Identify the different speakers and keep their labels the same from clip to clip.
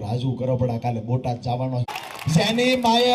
Speaker 1: રાજુ કરો પડે કાલે બોટાદ જવાનો જેની માએ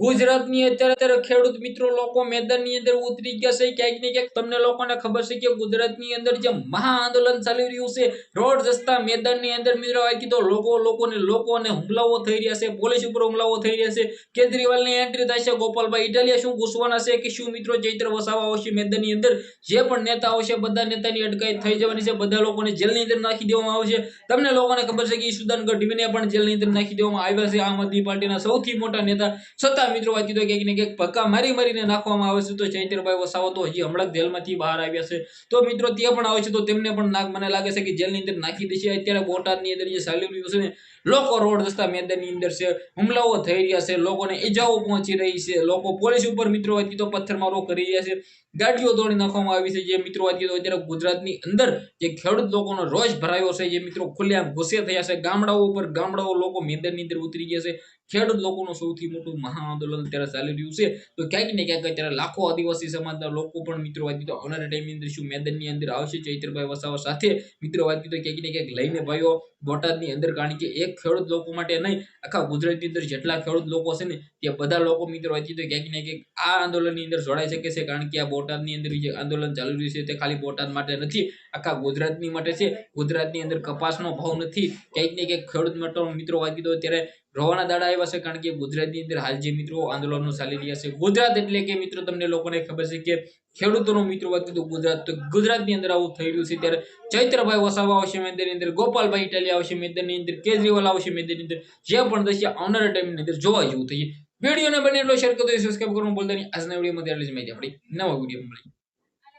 Speaker 2: ગુજરાતની અત્યારે ખેડૂત મિત્રો લોકો મેદાનની અંદર ઉતરી ગયા છે. ક્યાંક ને ક્યાંક તમને લોકોને ખબર છે કે ગુજરાતની અંદર જે મહા ચાલી રહ્યું છે, રોડ રસ્તા મેદાનની અંદર મિત્રો આ કીધો લોકો લોકોને હુમલાઓ થઈ રહ્યા છે, પોલીસ ઉપર હુમલાઓ થઈ રહ્યા છે. કેજરીવાલની એન્ટ્રી છે ગોપાલભાઈ ઇટાલિયા. શું ઘૂસવાના છે કે શું મિત્રો ચૈત્ર વસાવા આવશે મેદાનની અંદર? જે પણ નેતા આવશે, બધા નેતાની અટકાયત થઈ જવાની છે. બધા લોકોને જેલની અંદર નાખી દેવામાં આવશે. તમને લોકોને ખબર છે કે ઈશુદાન ડીવીને પણ જેલની અંદર નાખી દેવામાં આવ્યા છે. આમ આદમી પાર્ટીના સૌથી મોટા નેતા છતાં મિત્રો વાત કીધું ક્યાંક ને ક્યાંક ભક્કા મારી મારીને નાખવામાં આવે છે. તો ચૈત્રભાઈ વસાવા તો હજી હમણાં જેલમાંથી બહાર આવ્યા છે. તો મિત્રો તે પણ આવે છે. તો તેમને પણ નાક મને લાગે છે કે જેલની અંદર નાખી દેશે. અત્યારે બોટાદની અંદર જે સાલી છે ને, લોકો રોડ રસ્તા મેદાનની અંદર છે. હુમલાઓ થઈ રહ્યા છે. લોકોને ઈજાઓ પહોંચી રહી છે. લોકો પોલીસ ઉપર મિત્રો વાત કીધું પથ્થરમારો કરી રહ્યા છે. ગાડીઓ તોડી નાખવામાં આવી છે. જે મિત્રો વાત કીધો અત્યારે ગુજરાતની અંદર જે ખેડૂત લોકોનો રોજ ભરાયો છે. જે મિત્રો ખુલ્લેઆમ ગુસ્સે થયા છે. ગામડાઓ ઉપર ગામડાઓ લોકો મેદાનની અંદર ઉતરી ગયા છે. ખેડૂત લોકોનું સૌથી મોટું મહા આંદોલન અત્યારે ચાલી રહ્યું છે. તો ક્યાંક ને ક્યાંક અત્યારે લાખો આદિવાસી સમાજના લોકો પણ મિત્રો વાત કીધું આવનારા ટાઈમની અંદર શું મેદાનની અંદર આવશે. ચૈત્રભાઈ વસાવા સાથે મિત્રો વાત કીધું ક્યાંક ને ક્યાંક લઈને ભાઈઓ બોટાદની અંદર કારણ કે એક ખેડૂત લોકો માટે નહીં, આખા ગુજરાતની અંદર જેટલા ખેડૂત લોકો છે ને તે બધા લોકો મિત્રો વાત તો ક્યાંક ને ક્યાંક આ આંદોલનની અંદર જોડાઈ શકે છે. કારણ કે આ બોટાદની અંદર જે આંદોલન ચાલી રહ્યું છે તે ખાલી બોટાદ માટે નથી, આખા ગુજરાતની માટે છે. ગુજરાતની અંદર કપાસનો ભાવ નથી. ક્યાંક ને ક્યાંક ખેડૂત માટે મિત્રો વાત તો ત્યારે રોવાના દાડા આવ્યા છે કારણ કે ગુજરાતની અંદર હાલ જે મિત્રો આંદોલનો ચાલી રહ્યા છે, ગુજરાત એટલે કે મિત્રો તમને લોકોને ખબર છે કે ખેડૂતોનો મિત્રો વાત ગુજરાત ગુજરાતની અંદર આવું થઈ રહ્યું છે. ત્યારે ચૈત્રભાઈ વસાવા આવશે મેદાનની અંદર, ગોપાલભાઈ ઇટાલિયા આવશે મેદાનની અંદર, કેજરીવાલ આવશે મેદાનની અંદર, જે પણ થશે આવનારા ટાઈમની અંદર જોવા જેવું થઈ વિડીયોને બને એટલો શેર કરતો સબસ્ક્રાઈબ કરવાનું બોલતા નહીં. આજના વિડીયોમાં ત્યારે જ માહિતી આપણી. નવા વીડિયો મળી